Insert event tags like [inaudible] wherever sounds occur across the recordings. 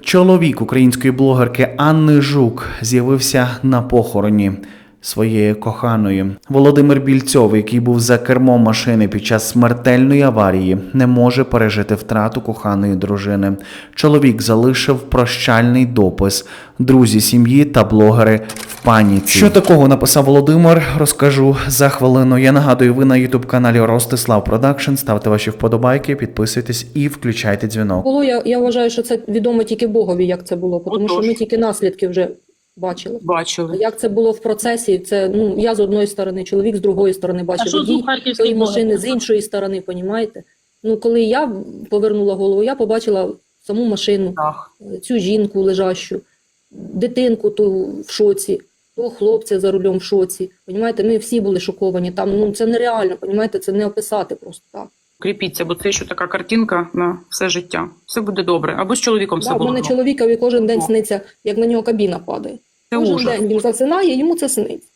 Чоловік української блогерки Анни Жук з'явився на похороні своєї коханої. Володимир Більцов, який був за кермом машини під час смертельної аварії, не може пережити втрату коханої дружини. Чоловік залишив прощальний допис. Друзі сім'ї та блогери в паніці. Що такого написав Володимир, розкажу за хвилину. Я нагадую, ви на ютуб каналі Ростислав Продакшн. Ставте ваші вподобайки, підписуйтесь і включайте дзвінок. Було, я, я вважаю, що це відомо тільки Богові, як це було, тому що ми тільки наслідки вже бачили. А Бачили. Як це було в процесі, це ну я з одної сторони, чоловік з другої сторони бачив що водій тої машини з іншої сторони, понімаєте? Ну коли я повернула голову, я побачила саму машину, цю жінку лежащу, дитинку ту в шоці, того хлопця за рулем в шоці. Понімаєте, ми всі були шоковані. Там ну це нереально, понімаєте, це не описати просто так. Кріпіться, бо це ще така картинка на все життя. Все буде добре. Або з чоловіком все Да, в буде. мене чоловікові кожен день сниться, як на нього кабіна падає. Це Кожен ужас. день він засинає, йому це сниться.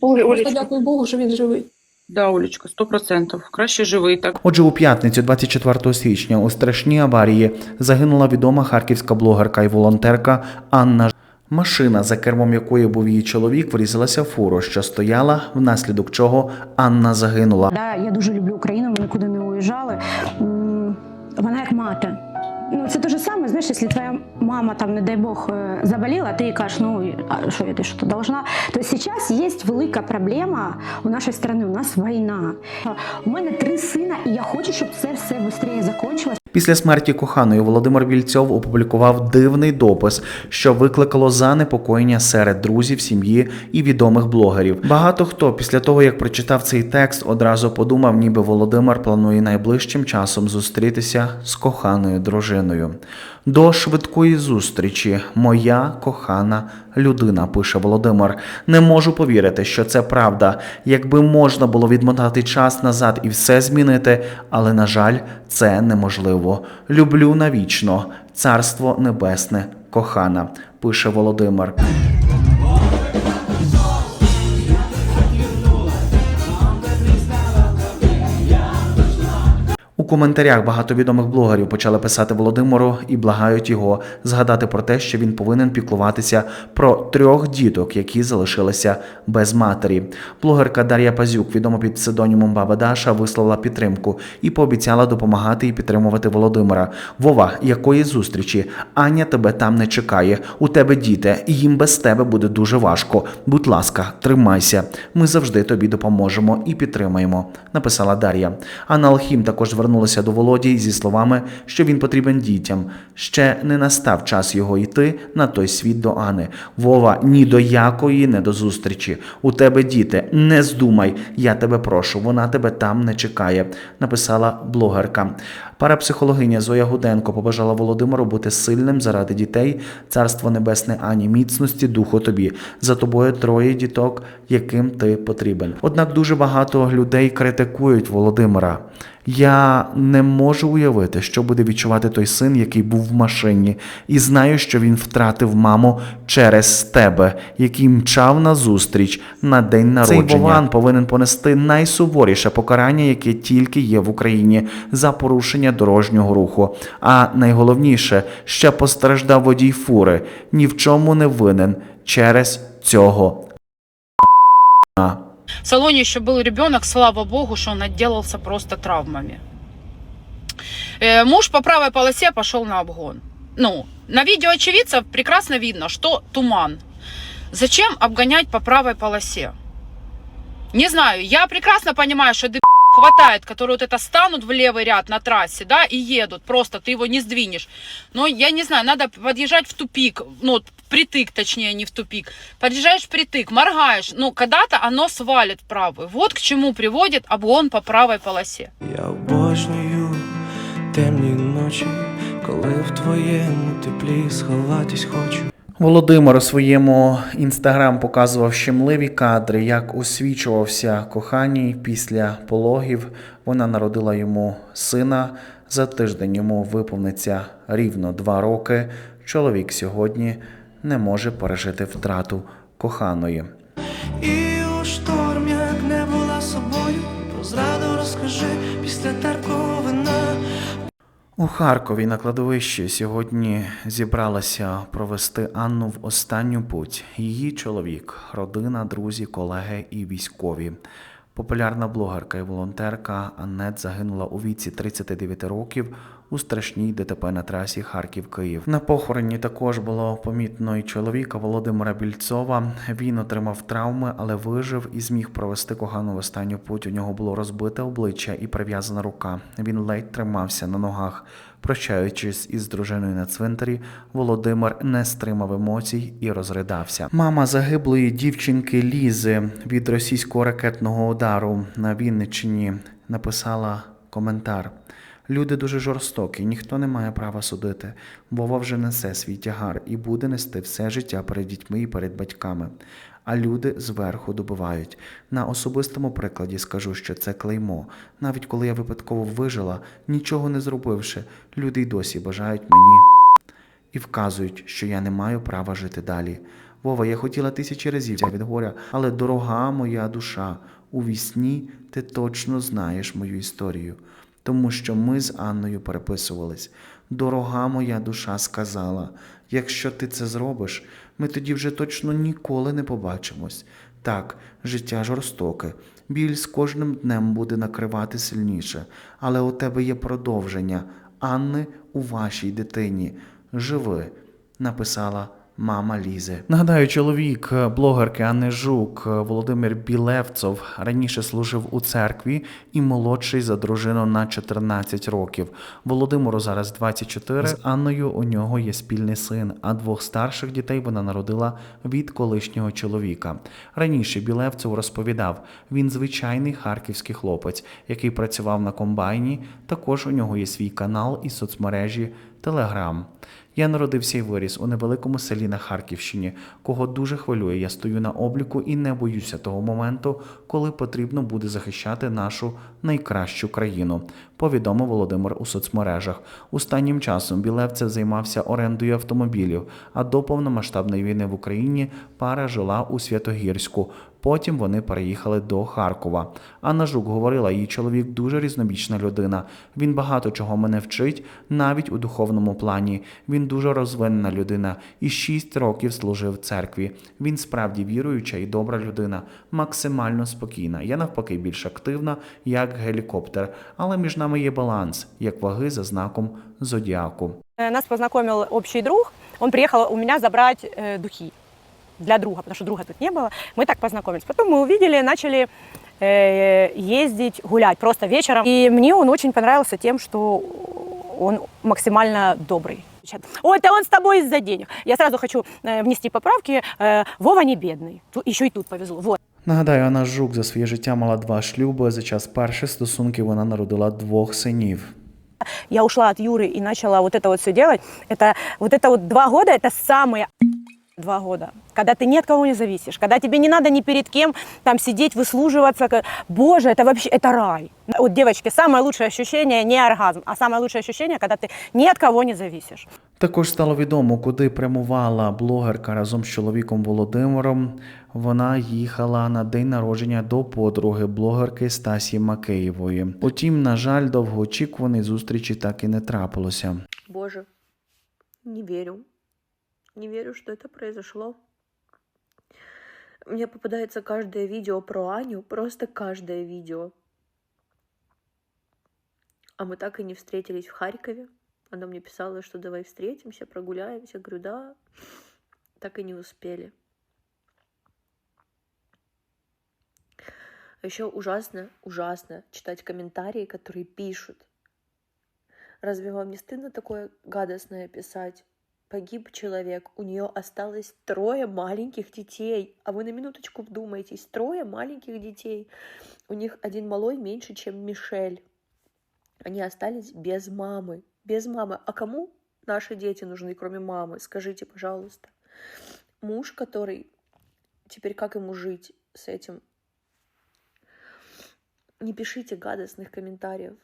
Просто дякую Богу, що він живий. Да, Олечка, сто процентів. Краще живий так. Отже, у п'ятницю, 24 січня, у страшній аварії загинула відома харківська блогерка і волонтерка Анна. Машина, за кермом якої був її чоловік, врізалася в фуру, що стояла, внаслідок чого Анна загинула. Да, я дуже люблю Україну, ми нікуди не уїжджали. Вона як мати. Ну, це те ж саме, знаєш, якщо твоя мама, там, не дай Бог, е, заболіла, ти їй кажеш, ну, а що я ти що то должна? То зараз є велика проблема у нашої країни, у нас війна. У мене три сина, і я хочу, щоб це все швидше закінчилось. Після смерті коханої Володимир Вільцьов опублікував дивний допис, що викликало занепокоєння серед друзів, сім'ї і відомих блогерів. Багато хто після того, як прочитав цей текст, одразу подумав, ніби Володимир планує найближчим часом зустрітися з коханою дружиною. До швидкої зустрічі, моя кохана людина, пише Володимир. Не можу повірити, що це правда. Якби можна було відмотати час назад і все змінити, але на жаль, це неможливо. Люблю навічно, царство небесне, кохана, пише Володимир. Коментарях багато відомих блогерів почали писати Володимиру і благають його згадати про те, що він повинен піклуватися про трьох діток, які залишилися без матері. Блогерка Дар'я Пазюк, відома під псевдонімом Баба Даша, висловила підтримку і пообіцяла допомагати і підтримувати Володимира. Вова, якої зустрічі? Аня тебе там не чекає. У тебе діти, і їм без тебе буде дуже важко. Будь ласка, тримайся. Ми завжди тобі допоможемо і підтримаємо. Написала Дар'я. Анна Алхім також звернулася до Володі зі словами, що він потрібен дітям. Ще не настав час його йти на той світ до Ани. Вова, ні до якої не до зустрічі. У тебе діти, не здумай, я тебе прошу, вона тебе там не чекає, написала блогерка. Парапсихологиня Зоя Гуденко побажала Володимиру бути сильним заради дітей, царство небесне ані міцності, духу тобі. За тобою троє діток, яким ти потрібен. Однак дуже багато людей критикують Володимира. Я не можу уявити, що буде відчувати той син, який був в машині, і знаю, що він втратив маму через тебе, який мчав на зустріч на день народження. Цей Вован повинен понести найсуворіше покарання, яке тільки є в Україні за порушення дорожнього руху. А найголовніше, ще постраждав водій фури, ні в чому не винен через цього. В салоне еще был ребенок, слава богу, что он отделался просто травмами. Э, Муж по правой полосе пошел на обгон. Ну, на видео очевидцев прекрасно видно, что туман. Зачем обгонять по правой полосе? Не знаю, я прекрасно понимаю, что ды- [laughs] хватает, которые вот это станут в левый ряд на трассе, да, и едут, просто ты его не сдвинешь. Но я не знаю, надо подъезжать в тупик, ну, вот притык, точнее, не в тупик. Подъезжаешь в притык, моргаешь, ну, когда-то оно свалит в правую. Вот к чему приводит обгон по правой полосе. Я обожнюю темні ночі, коли в твоєму теплі сховатись хочу. Володимир у своєму інстаграм показував щемливі кадри, як освічувався коханій після пологів. Вона народила йому сина. За тиждень йому виповниться рівно два роки. Чоловік сьогодні не може пережити втрату коханої. І у шторм, як не була собою, про зраду розкажи після терку вина. У Харкові на кладовищі сьогодні зібралася провести Анну в останню путь. Її чоловік, родина, друзі, колеги і військові. Популярна блогерка і волонтерка Аннет загинула у віці 39 років у страшній ДТП на трасі Харків-Київ. На похороні також було помітно і чоловіка Володимира Більцова. Він отримав травми, але вижив і зміг провести кохану в останню путь. У нього було розбите обличчя і прив'язана рука. Він ледь тримався на ногах. Прощаючись із дружиною на цвинтарі, Володимир не стримав емоцій і розридався. Мама загиблої дівчинки Лізи від російського ракетного удару на Вінниччині написала коментар. Люди дуже жорстокі, ніхто не має права судити. Вова вже несе свій тягар і буде нести все життя перед дітьми і перед батьками. А люди зверху добивають. На особистому прикладі скажу, що це клеймо. Навіть коли я випадково вижила, нічого не зробивши, люди й досі бажають мені і вказують, що я не маю права жити далі. Вова, я хотіла тисячі разів від горя, але дорога моя душа, у вісні ти точно знаєш мою історію, тому що ми з Анною переписувались. Дорога моя душа сказала: якщо ти це зробиш, ми тоді вже точно ніколи не побачимось. Так, життя жорстоке, біль з кожним днем буде накривати сильніше, але у тебе є продовження. Анни у вашій дитині. Живи, написала мама Лізи. Нагадаю, чоловік е, блогерки Анни Жук е, Володимир Білевцов раніше служив у церкві і молодший за дружину на 14 років. Володимиру зараз 24. З Анною у нього є спільний син, а двох старших дітей вона народила від колишнього чоловіка. Раніше Білевцев розповідав, він звичайний харківський хлопець, який працював на комбайні. Також у нього є свій канал і соцмережі Телеграм. Я народився і виріс у невеликому селі на Харківщині, кого дуже хвилює. Я стою на обліку і не боюся того моменту, коли потрібно буде захищати нашу найкращу країну. Повідомив Володимир у соцмережах. Останнім часом Білевцев займався орендою автомобілів, а до повномасштабної війни в Україні пара жила у Святогірську. Потім вони переїхали до Харкова. Анна Жук говорила, її чоловік дуже різнобічна людина. Він багато чого мене вчить, навіть у духовному плані. Він дуже розвинена людина і шість років служив в церкві. Він справді віруюча і добра людина, максимально спокійна. Я навпаки більш активна, як гелікоптер. Але між нами є баланс, як ваги за знаком зодіаку. Э, Нас познакомил общий друг. Он приехал у меня забрать э, духи для друга, потому что друга тут не было. Мы так познакомились. Потом мы увидели, начали э, ездить, гулять просто вечером. И мне он очень понравился тем, что он максимально добрый. Ой, это он с тобой из-за денег. Я сразу хочу э, внести поправки. Э, Вова не бедный. Ту- Еще и тут повезло. Вот. Нагадаю, Анна Жук за своє життя мала два шлюби. За час перших стосунків вона народила двох синів. Я ушла от Юры и начала вот это вот все делать. Это вот это вот два года, это самые два года, когда ты ни от кого не зависишь, когда тебе не надо ни перед кем там сидеть, выслуживаться. Ка- Боже, это вообще, это рай. Вот, девочки, самое лучшее ощущение не оргазм, а самое лучшее ощущение, когда ты ни от кого не зависишь. Також стало відомо, куди прямувала блогерка разом з чоловіком Володимиром. Вона їхала на день народження до подруги блогерки Стасі Макеєвої. Утім, на жаль, довгоочікуваної зустрічі так і не трапилося. Боже, не верю. Не верю, что это произошло. Мне попадается каждое видео про Аню, просто каждое видео. А мы так и не встретились в Харькове. Она мне писала, что давай встретимся, прогуляемся. Говорю, да, так и не успели. А еще ужасно, ужасно читать комментарии, которые пишут. Разве вам не стыдно такое гадостное писать? Погиб человек, у нее осталось трое маленьких детей. А вы на минуточку вдумайтесь, трое маленьких детей. У них один малой меньше, чем Мишель. Они остались без мамы. Без мамы. А кому наши дети нужны, кроме мамы? Скажите, пожалуйста. Муж, который... Теперь как ему жить с этим? Не пишите гадостных комментариев.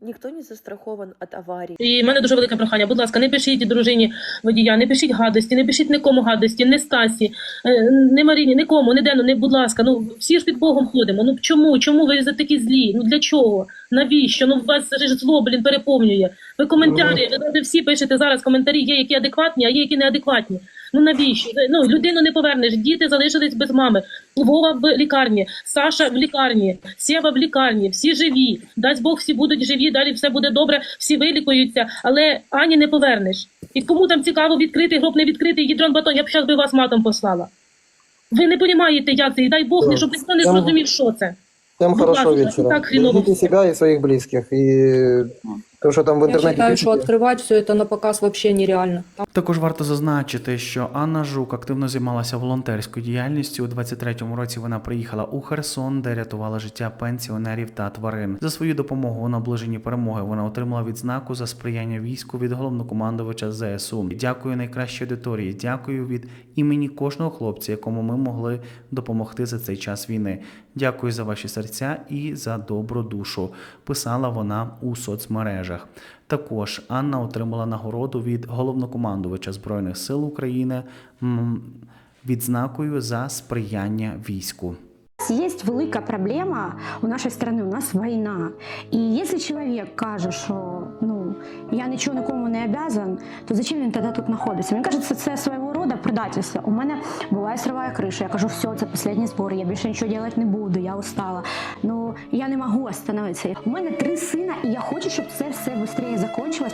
Никто не застрахован від аварії. І в мене дуже велике прохання. Будь ласка, не пишіть дружині водія, не пишіть гадості, не пишіть нікому гадості, не Стасі, е, не Маріні, нікому, не Дену, не будь ласка. Ну всі ж під Богом ходимо. Ну чому? Чому ви за такі злі? Ну для чого? Навіщо? Ну вас ж зло, блін, переповнює. Ви коментарі, ви, ви всі пишете зараз коментарі, є які адекватні, а є які неадекватні. Ну навіщо? Ну людину не повернеш. Діти залишились без мами. Вова в лікарні, Саша в лікарні, Сєва в лікарні, всі живі. Дасть Бог, всі будуть живі, далі все буде добре, всі вилікуються, але Ані не повернеш. І кому там цікаво відкритий гроб, не відкритий, гідрон батон, я б зараз би вас матом послала. Ви не розумієте, як це, і дай Бог, Да. щоб ніхто не зрозумів, що це. Всем Будь хорошего ласка, вечера. так. Берегите себя и своих близких. И то, что там в Я вважаю, що відкривати все це на показ взагалі нереально. Також варто зазначити, що Анна Жук активно займалася волонтерською діяльністю. У 23-му році вона приїхала у Херсон, де рятувала життя пенсіонерів та тварин. За свою допомогу у наближенні перемоги вона отримала відзнаку за сприяння війську від головнокомандувача ЗСУ. Дякую найкращій аудиторії. Дякую від імені кожного хлопця, якому ми могли допомогти за цей час війни. Дякую за ваші серця і за добру душу. Писала вона у соцмережах. Також Анна отримала нагороду від головнокомандувача Збройних сил України відзнакою за сприяння війську. Є велика проблема у нашої країни, у нас війна. І якщо чоловік каже, що ну я нічого нікому не обязан, то зачем він тоді тут знаходиться? Мені кажеться, це свого роду предательство. У мене буває сриває криша. Я кажу, все, це останній збор, я більше нічого робити не буду, я устала. Ну я не можу остановитися. У мене три сина, і я хочу, щоб це все швидше закінчилось.